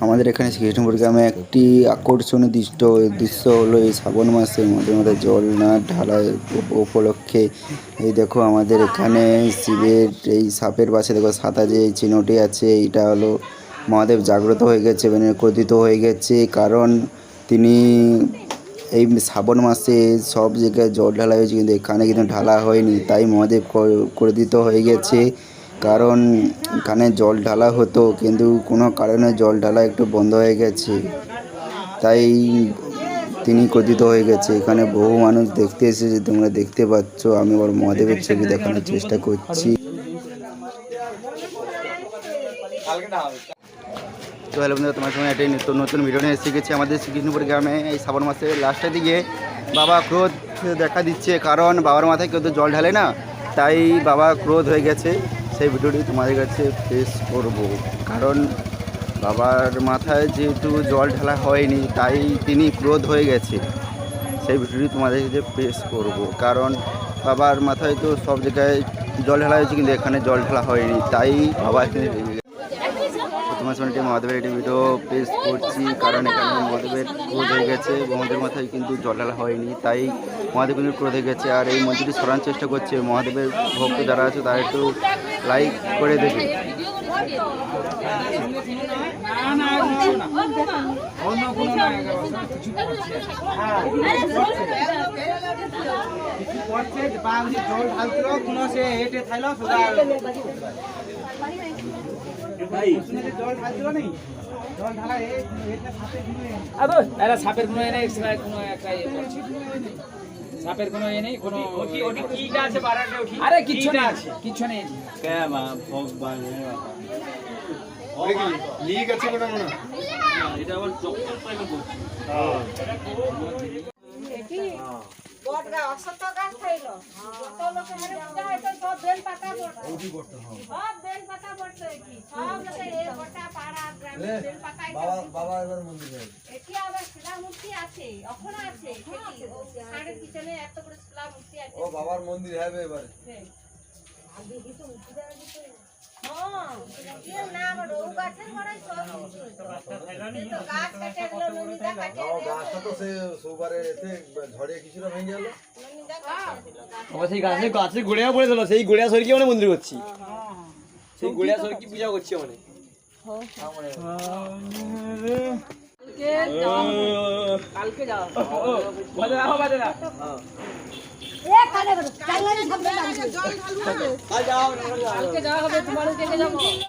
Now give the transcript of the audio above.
আমাদের এখানে শ্রীকৃষ্ণপুর গ্রামে একটি আকর্ষণীয় দৃশ্য দৃশ্য হলো এই শ্রাবণ মাসে মধ্যে মধ্যে জল না ঢালা উপলক্ষে। এই দেখো আমাদের এখানে শিবের এই সাপের পাশে দেখো সাদা যে চিহ্নটি আছে এইটা হলো মহাদেব জাগ্রত হয়ে গেছে মানে ক্রোধিত হয়ে গেছে। কারণ তিনি এই শ্রাবণ মাসে সব জায়গায় জল ঢালা হয়েছে, কিন্তু এখানে কিন্তু ঢালা হয়নি, তাই মহাদেব ক্র- ক্রোধিত হয়ে গেছে। কারণ এখানে জল ঢালা হতো, কিন্তু কোনো কারণে জল ঢালা একটু বন্ধ হয়ে গেছে। তাই তিনি কথিত হয়ে গেছে, এখানে বহু মানুষ দেখতে এসেছে তোমরা দেখতে পাচ্ছ। আমি ওর মহাদেবের ছবি দেখানোর চেষ্টা করছি। তো হ্যালো বন্ধুরা, তোমার সঙ্গে একটা নতুন নতুন ভিডিও নিয়ে এসে গেছি আমাদের শ্রীকৃষ্ণপুর গ্রামে, এই শ্রাবণ মাসের লাস্টের দিকে। বাবা ক্রোধ দেখা দিচ্ছে, কারণ বাবার মাথায় কেউ তো জল ঢালে না, তাই বাবা ক্রোধ হয়ে গেছে। সেই ভিডিওটি তোমাদের কাছে ফেস করব। কারণ বাবার মাথায় যেহেতু জল ঢালা হয়নি, তাই তিনি ক্রোধ হয়ে গেছে। সেই ভিডিওটি তোমাদের কাছে ফেস করব। কারণ বাবার মাথায় তো সব জায়গায় জল ঢালা হয়েছে, কিন্তু এখানে জল ঢালা হয়নি, তাই বাবা এখানে তোমার সঙ্গে মহাদেবের একটি ভিডিও পেশ করছি, কারণ এখানে মহাদেবের ক্রোধ হয়ে গেছে মহাদেবের মাথায় কিন্তু জল হয়নি, তাই মহাদেব কিন্তু ক্রোধ হয়ে গেছে। আর এই মন্দিরটি সরানোর চেষ্টা করছে, মহাদেবের ভক্ত যারা আছে তারা একটু লাইক করে দেবে জল ঢালছিল কোনো সে হেঁটে থাইলো, সোজা সাপের কোনো এ নেই কোনো একটা ইয়ে সাপের কোনো এ নেই কোনো ওটি ওটি কিটা আছে আরে কিচ্ছু নেই কিচ্ছু খাইল। যত লোকে মানে পূজা সব বেল পাতা বটতো সব বেল পাতা বটতো বাবা বাবা এবার মন্দিরে এটি আবার শিলা মূর্তি আছে এখনও আছে সেটি ও সাড়ের পিছনে এত বড় শিলা মূর্তি আছে। ও বাবার মন্দির হবে এবারে। আগে মূর্তি দেওয়া হ্যাঁ সেই গাছে। গাছে গুড়িয়া পড়ে দিল সেই গুড়িয়া সরকি মানে মন্দির করছি। সেই গুড়িয়া সরকি পূজা করছি মানে কালকে যাওয়া হবে তোমার